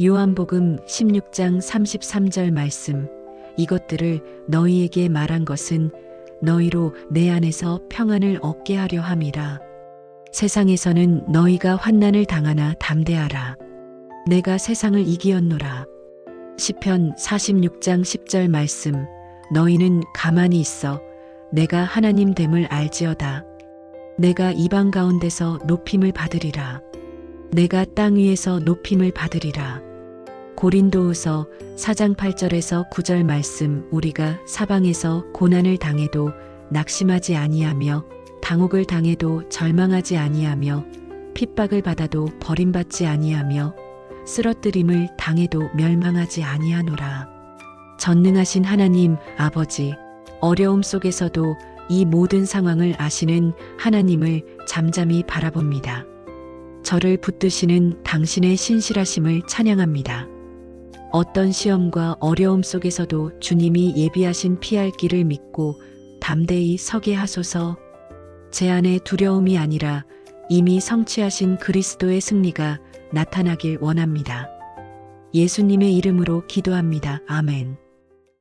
요한복음 16장 33절 말씀 이것들을 너희에게 말한 것은 너희로 내 안에서 평안을 얻게 하려 함이라. 세상에서는 너희가 환난을 당하나 담대하라. 내가 세상을 이기었노라. 시편 46장 10절 말씀 너희는 가만히 있어 내가 하나님 됨을 알지어다. 내가 이방 가운데서 높임을 받으리라. 내가 땅 위에서 높임을 받으리라. 고린도후서 4장 8절에서 9절 말씀 우리가 사방에서 고난을 당해도 낙심하지 아니하며 당혹을 당해도 절망하지 아니하며 핍박을 받아도 버림받지 아니하며 쓰러뜨림을 당해도 멸망하지 아니하노라. 전능하신 하나님 아버지 어려움 속에서도 이 모든 상황을 아시는 하나님을 잠잠히 바라봅니다. 저를 붙드시는 당신의 신실하심을 찬양합니다. 어떤 시험과 어려움 속에서도 주님이 예비하신 피할 길을 믿고 담대히 서게 하소서 제 안에 두려움이 아니라 이미 성취하신 그리스도의 승리가 나타나길 원합니다. 예수님의 이름으로 기도합니다. 아멘.